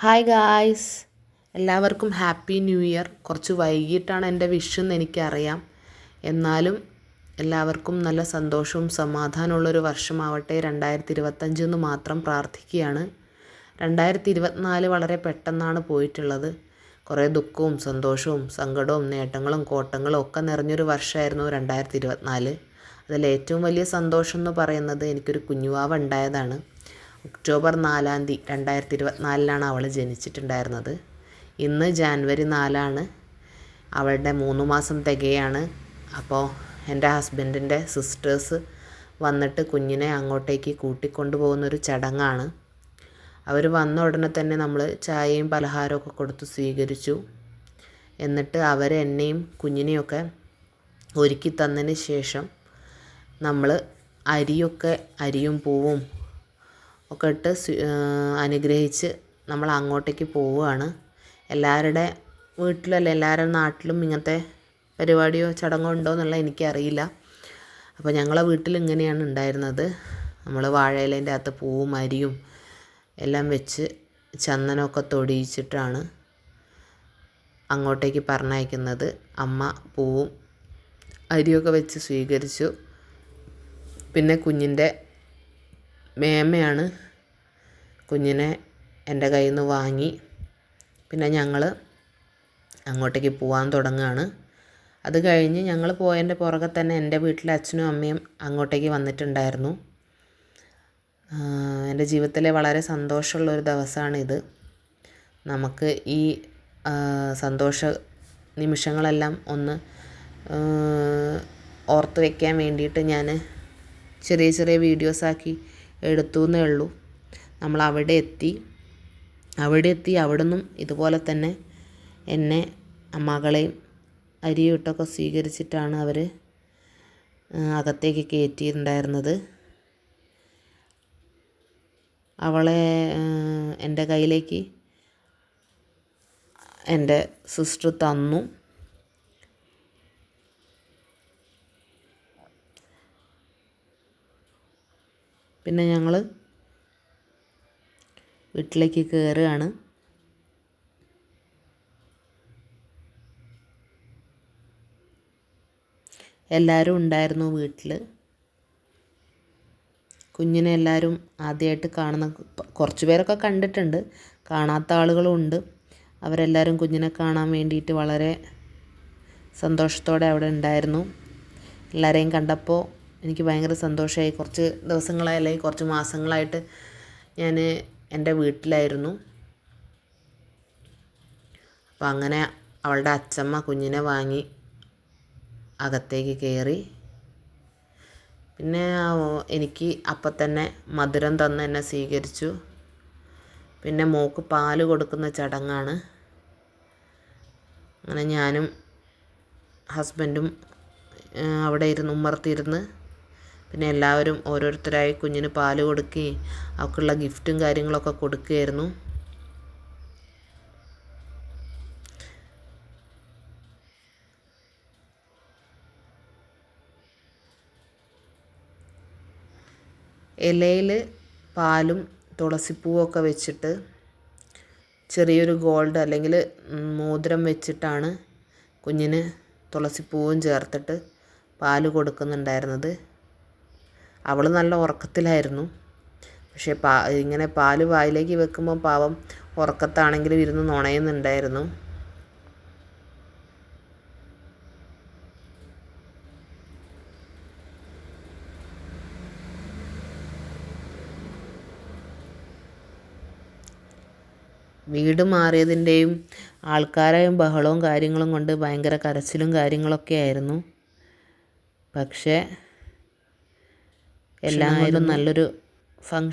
Hi guys എല്ലാവർക്കും happy new year കുറച്ച് വൈകിട്ടാണ് എന്റെ വിഷ് എന്ന് എനിക്കറിയാം. എന്നാലും എല്ലാവർക്കും നല്ല സന്തോഷവും സമാധാനമുള്ളൊരു വർഷമാവട്ടെ. രണ്ടായിരത്തി ഇരുപത്തഞ്ച് എന്ന് മാത്രം പ്രാർത്ഥിക്കുകയാണ്. രണ്ടായിരത്തി ഇരുപത്തിനാല് വളരെ പെട്ടെന്നാണ് പോയിട്ടുള്ളത്. കുറേ ദുഃഖവും സന്തോഷവും സങ്കടവും നേട്ടങ്ങളും കോട്ടങ്ങളും ഒക്കെ നിറഞ്ഞൊരു വർഷമായിരുന്നു രണ്ടായിരത്തി ഇരുപത്തിനാല് അതിൽ ഏറ്റവും വലിയ സന്തോഷം എന്ന് പറയുന്നത് എനിക്കൊരു കുഞ്ഞുവാവ് ഉണ്ടായതാണ്. ഒക്ടോബർ നാലാം തീയതി രണ്ടായിരത്തി ഇരുപത്തിനാലിലാണ് അവൾ ജനിച്ചിട്ടുണ്ടായിരുന്നത്. ഇന്ന് ജാനുവരി നാലാണ്. അവളുടെ മൂന്ന് മാസം തികയാണ്. അപ്പോൾ എന്റെ ഹസ്ബൻഡിന്റെ സിസ്റ്റേഴ്സ് വന്നിട്ട് കുഞ്ഞിനെ അങ്ങോട്ടേക്ക് കൂട്ടിക്കൊണ്ടു പോകുന്നൊരു ചടങ്ങാണ്. അവർ വന്ന ഉടനെ തന്നെ നമ്മൾ ചായയും പലഹാരമൊക്കെ കൊടുത്ത് സ്വീകരിച്ചു. എന്നിട്ട് അവർ എന്നെയും കുഞ്ഞിനെയൊക്കെ ഒരുക്കി തന്നതിന് ശേഷം നമ്മൾ അരിയൊക്കെ അരിയും പൂവും ഒക്കെ ഇട്ട് അനുഗ്രഹിച്ച് നമ്മൾ അങ്ങോട്ടേക്ക് പോവുകയാണ്. എല്ലാവരുടെ വീട്ടിലല്ല എല്ലാവരുടെ നാട്ടിലും ഇങ്ങനത്തെ പരിപാടിയോ ചടങ്ങോ ഉണ്ടോ എന്നുള്ളത് എനിക്കറിയില്ല. അപ്പോൾ ഞങ്ങളെ വീട്ടിൽ ഇങ്ങനെയാണ് ഉണ്ടായിരുന്നത്. നമ്മൾ വാഴയിലേന്റെ അകത്ത് പൂവും അരിയും എല്ലാം വെച്ച് ചന്ദനമൊക്കെ തൊടിയിച്ചിട്ടാണ് അങ്ങോട്ടേക്ക് പറഞ്ഞയക്കുന്നത്. അമ്മ പൂവും അരിയൊക്കെ വെച്ച് സ്വീകരിച്ചു. പിന്നെ കുഞ്ഞിന്റെ മേമയാണ് കുഞ്ഞിനെ എന്റെ കയ്യിൽ നിന്ന് വാങ്ങി. പിന്നെ ഞങ്ങൾ അങ്ങോട്ടേക്ക് പോകാൻ തുടങ്ങുകയാണ്. അത് കഴിഞ്ഞ് ഞങ്ങൾ പോയതിന്റെ പുറകെ തന്നെ എന്റെ വീട്ടിലെ അച്ഛനും അമ്മയും അങ്ങോട്ടേക്ക് വന്നിട്ടുണ്ടായിരുന്നു. എന്റെ ജീവിതത്തിലെ വളരെ സന്തോഷമുള്ള ഒരു ദിവസമാണിത്. നമുക്ക് ഈ സന്തോഷ നിമിഷങ്ങളെല്ലാം ഒന്ന് ഓർത്ത് വയ്ക്കാൻ വേണ്ടിയിട്ട് ഞാൻ ചെറിയ ചെറിയ വീഡിയോസാക്കി എടുത്തു എന്നേ ഉള്ളൂ. നമ്മൾ അവിടെ എത്തി. അവിടെ എത്തി അവിടെ നിന്നും ഇതുപോലെ തന്നെ എന്നെ മകളെയും അരിയും ഇട്ടൊക്കെ സ്വീകരിച്ചിട്ടാണ് അവർ അകത്തേക്ക് കയറ്റിയിട്ടുണ്ടായിരുന്നത്. അവളെ എന്റെ കയ്യിലേക്ക് എന്റെ സിസ്റ്റർ തന്നു. പിന്നെ ഞങ്ങൾ വീട്ടിലേക്ക് കയറുകയാണ് എല്ലാവരും ഉണ്ടായിരുന്നു വീട്ടിൽ കുഞ്ഞിനെ എല്ലാവരും ആദ്യമായിട്ട് കാണുന്ന കുറച്ച് പേരൊക്കെ കണ്ടിട്ടുണ്ട്. കാണാത്ത ആളുകളും ഉണ്ട്. അവരെല്ലാവരും കുഞ്ഞിനെ കാണാൻ വേണ്ടിയിട്ട് വളരെ സന്തോഷത്തോടെ അവിടെ ഉണ്ടായിരുന്നു. എല്ലാവരെയും കണ്ടപ്പോൾ എനിക്ക് ഭയങ്കര സന്തോഷമായി. കുറച്ച് ദിവസങ്ങളായി അല്ലെങ്കിൽ കുറച്ച് മാസങ്ങളായിട്ട് ഞാൻ എന്റെ വീട്ടിലായിരുന്നു. അപ്പോൾ അങ്ങനെ അവളുടെ അച്ചമ്മ കുഞ്ഞിനെ വാങ്ങി അകത്തേക്ക് കയറി. പിന്നെ എനിക്ക് അപ്പം തന്നെ മധുരം തന്ന് എന്നെ സ്വീകരിച്ചു. പിന്നെ മോക്ക് പാൽ കൊടുക്കുന്ന ചടങ്ങാണ്. അങ്ങനെ ഞാനും ഹസ്ബൻഡും അവിടെ ഇരുന്ന് ഉമ്മർത്തിരുന്ന് പിന്നെ എല്ലാവരും ഓരോരുത്തരായി കുഞ്ഞിന് പാൽ കൊടുക്കുകയും അവൾക്കുള്ള ഗിഫ്റ്റും കാര്യങ്ങളൊക്കെ കൊടുക്കുകയായിരുന്നു. ഇലയിൽ പാലും തുളസിപ്പൂവൊക്കെ വെച്ചിട്ട് ചെറിയൊരു ഗോൾഡ് അല്ലെങ്കിൽ മോതിരം വെച്ചിട്ടാണ് കുഞ്ഞിന് തുളസിപ്പൂവും ചേർത്തിട്ട് പാൽ കൊടുക്കുന്നുണ്ടായിരുന്നത്. അവൾ നല്ല ഉറക്കത്തിലായിരുന്നു. പക്ഷേ പാ ഇങ്ങനെ പാൽ വായിലേക്ക് വെക്കുമ്പോൾ പാവം ഉറക്കത്താണെങ്കിലും ഇരുന്ന് നുണയുന്നുണ്ടായിരുന്നു. വീട് മാറിയതിന്റെയും ആൾക്കാരെയും ബഹളവും കാര്യങ്ങളും കൊണ്ട് ഭയങ്കര കരച്ചിലും കാര്യങ്ങളൊക്കെ ആയിരുന്നു. പക്ഷേ എല്ലാം കൊണ്ടും നല്ലൊരു ഫങ്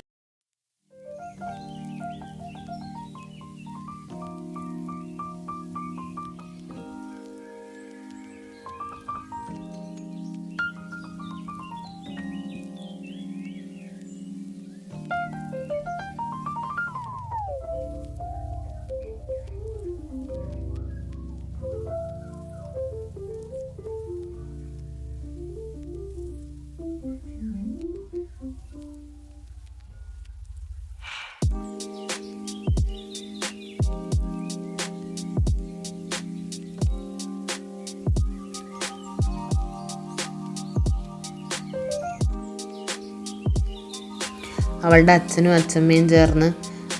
അവളുടെ അച്ഛനും അച്ഛമ്മയും ചേർന്ന്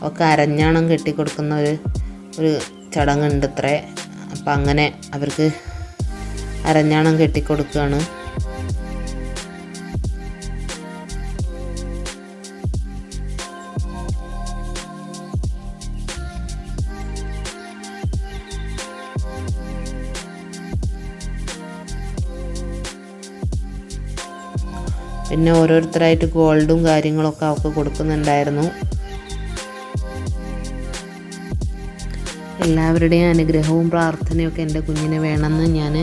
ഒക്കെ അരഞ്ഞാണം കെട്ടിക്കൊടുക്കുന്ന ഒരു ഒരു ചടങ്ങുണ്ട് ഇത്രേ അപ്പം അങ്ങനെ അവർക്ക് അരഞ്ഞാണം കെട്ടിക്കൊടുക്കുകയാണ് പിന്നെ ഓരോരുത്തരായിട്ട് ഗോൾഡും കാര്യങ്ങളൊക്കെ അവൾക്ക് കൊടുക്കുന്നുണ്ടായിരുന്നു. എല്ലാവരുടെയും അനുഗ്രഹവും പ്രാർത്ഥനയൊക്കെ എന്റെ കുഞ്ഞിന് വേണമെന്ന് ഞാൻ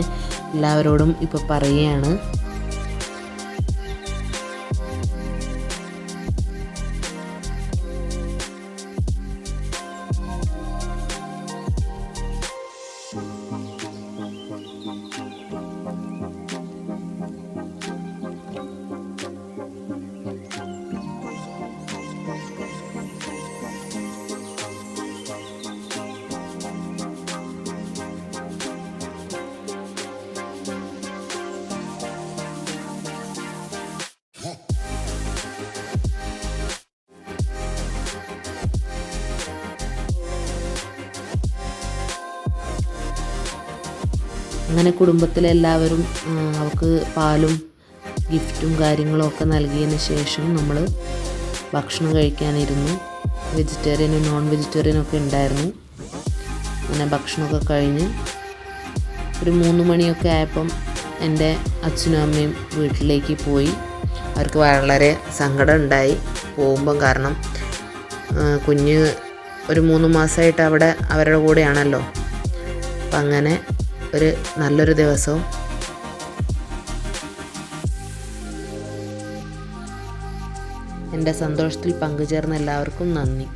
എല്ലാവരോടും ഇപ്പോൾ പറയുകയാണ്. അങ്ങനെ കുടുംബത്തിലെല്ലാവരും അവൾക്ക് പാലും ഗിഫ്റ്റും കാര്യങ്ങളും ഒക്കെ നൽകിയതിന് ശേഷം നമ്മൾ ഭക്ഷണം കഴിക്കാനിരുന്നു. വെജിറ്റേറിയനും നോൺ വെജിറ്റേറിയനും ഒക്കെ ഉണ്ടായിരുന്നു. അങ്ങനെ ഭക്ഷണമൊക്കെ കഴിഞ്ഞ് ഒരു മൂന്ന് മണിയൊക്കെ ആയപ്പം എന്റെ അച്ഛനും അമ്മയും വീട്ടിലേക്ക് പോയി. അവർക്ക് വളരെ സങ്കടം ഉണ്ടായി പോകുമ്പം കാരണം കുഞ്ഞ് ഒരു മൂന്ന് മാസമായിട്ട് അവിടെ അവരുടെ കൂടെയാണല്ലോ. അപ്പം അങ്ങനെ ഒരു നല്ലൊരു ദിവസവും. എന്റെ സന്തോഷത്തിൽ പങ്കുചേർന്ന എല്ലാവർക്കും നന്ദി.